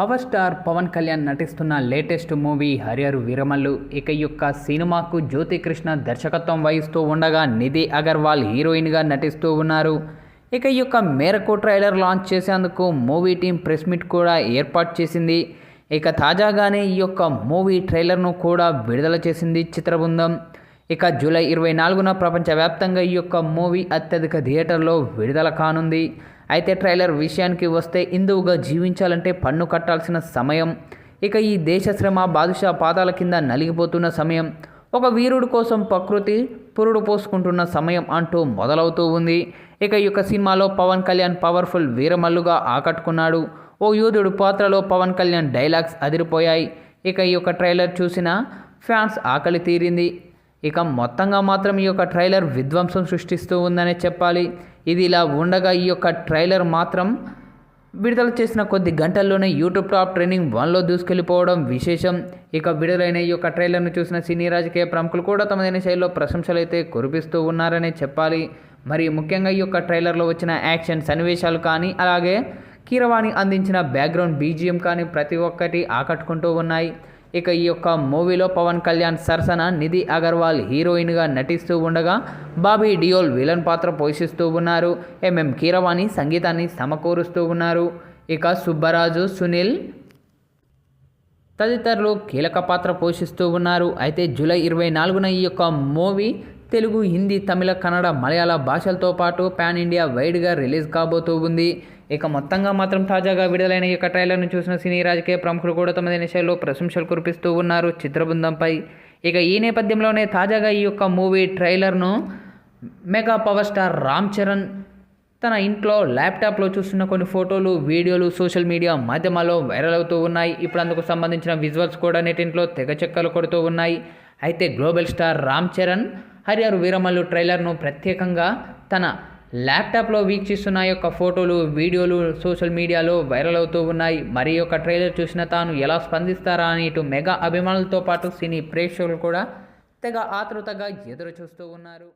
Power star Pawan Kalyan నటిస్తున్న latest movie Harrier Veeramallu. ఇక యొక్క సినిమాకు జ్యోతికృష్ణ దర్శకత్వం వహిస్తూ ఉండగా నిధి అగర్వాల్ హీరోయిన్గా నటిస్తూ ఉన్నారు. ఇక యొక్క మేరకు ట్రైలర్ లాంచ్ చేసేందుకు మూవీ టీం ప్రెస్ మీట్ కూడా ఏర్పాటు చేసింది. ఇక తాజాగానే ఈ యొక్క మూవీ ట్రైలర్ను కూడా విడుదల చేసింది చిత్రబృందం. ఇక జూలై ఇరవై నాలుగున ప్రపంచవ్యాప్తంగా ఈ యొక్క మూవీ అత్యధిక థియేటర్లో విడుదల కానుంది. అయితే ట్రైలర్ విషయానికి వస్తే హిందువుగా జీవించాలంటే పన్ను కట్టాల్సిన సమయం. ఇక ఈ దేశ శ్రమ బాదుషా పాదాల కింద నలిగిపోతున్న సమయం. ఒక వీరుడు కోసం ప్రకృతి పురుడు పోసుకుంటున్న సమయం అంటూ మొదలవుతూ ఉంది. ఇక ఈ యొక్క సినిమాలో పవన్ కళ్యాణ్ పవర్ఫుల్ వీరమల్లుగా ఆకట్టుకున్నాడు. ఓ యూదుడు పాత్రలో పవన్ కళ్యాణ్ డైలాగ్స్ అదిరిపోయాయి. ఇక ఈ యొక్క ట్రైలర్ చూసిన ఫ్యాన్స్ ఆకలి తీరింది. ఇక మొత్తంగా మాత్రం ఈ యొక్క ట్రైలర్ విధ్వంసం సృష్టిస్తూ ఉందనే చెప్పాలి. ఇది ఇలా ఉండగా ఈ యొక్క ట్రైలర్ మాత్రం విడుదల చేసిన కొద్ది గంటల్లోనే యూట్యూబ్ టాప్ ట్రెండింగ్ వన్లో దూసుకెళ్ళిపోవడం విశేషం. ఇక విడుదలైన ఈ యొక్క ట్రైలర్ను చూసిన సినీ రాజకీయ ప్రముఖులు కూడా తమదైన శైలిలో ప్రశంసలు అయితే కురిపిస్తూ ఉన్నారనే చెప్పాలి. మరి ముఖ్యంగా ఈ యొక్క ట్రైలర్లో వచ్చిన యాక్షన్ సన్నివేశాలు కానీ అలాగే కీరవాణి అందించిన బ్యాక్గ్రౌండ్ బీజిఎం కానీ ప్రతి ఒక్కటి ఆకట్టుకుంటూ ఉన్నాయి. ఇక ఈ యొక్క మూవీలో పవన్ కళ్యాణ్ సరసన నిధి అగర్వాల్ హీరోయిన్గా నటిస్తూ ఉండగా బాబీ డియోల్ విలన్ పాత్ర పోషిస్తూ ఉన్నారు. ఎంఎం కీరవాణి సంగీతాన్ని సమకూరుస్తూ ఉన్నారు. ఇక సుబ్బరాజు సునీల్ తదితరులు కీలక పాత్ర పోషిస్తూ ఉన్నారు. అయితే జూలై ఇరవై నాలుగున ఈ యొక్క మూవీ తెలుగు హిందీ తమిళ కన్నడ మలయాళ భాషలతో పాటు పాన్ ఇండియా వైడ్గా రిలీజ్ కాబోతూ ఉంది. ఇక మొత్తంగా మాత్రం తాజాగా విడుదలైన ఈ యొక్క ట్రైలర్ను చూసిన సినీ రాజకీయ ప్రముఖులు కూడా తమ దినశైలిలో ప్రశంసలు కురిపిస్తూ ఉన్నారు చిత్రబృందంపై. ఇక ఈ నేపథ్యంలోనే తాజాగా ఈ యొక్క movie ట్రైలర్ను mega power star Ram Charan తన ఇంట్లో ల్యాప్టాప్లో చూస్తున్న కొన్ని ఫోటోలు వీడియోలు సోషల్ మీడియా మాధ్యమాల్లో వైరల్ అవుతూ ఉన్నాయి. ఇప్పుడు అందుకు సంబంధించిన విజువల్స్ కూడా నెటింట్లో తెగ చెక్కలు కొడుతూ ఉన్నాయి. అయితే గ్లోబల్ స్టార్ రామ్ చరణ్ హరిహర్ వీరమల్లు ట్రైలర్ను ప్రత్యేకంగా తన ల్యాప్టాప్లో వీక్షిస్తున్న యొక్క ఫోటోలు వీడియోలు సోషల్ మీడియాలో వైరల్ అవుతూ ఉన్నాయి. మరి యొక్క ట్రైలర్ చూసిన తాను ఎలా స్పందిస్తారా అని ఇటు మెగా అభిమానులతో పాటు సినీ ప్రేక్షకులు కూడా తెగ ఆతృతగా ఎదురు చూస్తూ ఉన్నారు.